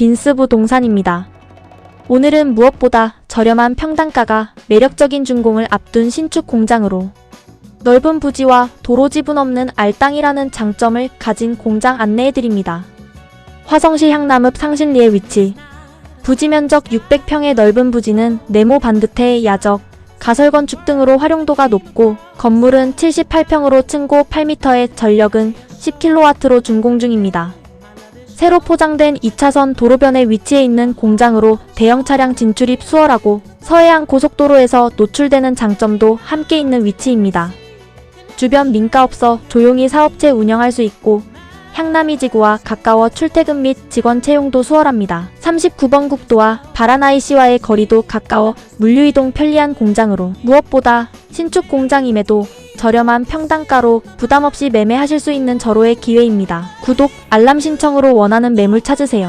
빈스 부동산입니다. 오늘은 무엇보다 저렴한 평당가가 매력적인 준공을 앞둔 신축 공장으로 넓은 부지와 도로 지분 없는 알땅이라는 장점을 가진 공장 안내해드립니다. 화성시 향남읍 상신리에 위치 부지 면적 600평의 넓은 부지는 네모 반듯해 야적, 가설 건축 등으로 활용도가 높고 건물은 78평으로 층고 8m의 전력은 10kW로 준공 중입니다. 새로 포장된 2차선 도로변에 위치해 있는 공장으로 대형 차량 진출입 수월하고 서해안 고속도로에서 노출되는 장점도 함께 있는 위치입니다. 주변 민가 없어 조용히 사업체 운영할 수 있고 향남이 지구와 가까워 출퇴근 및 직원 채용도 수월합니다. 39번 국도와 바라나이시와의 거리도 가까워 물류이동 편리한 공장으로 무엇보다 신축 공장임에도 저렴한 평당가로 부담없이 매매하실 수 있는 절호의 기회입니다. 구독, 알람 신청으로 원하는 매물 찾으세요.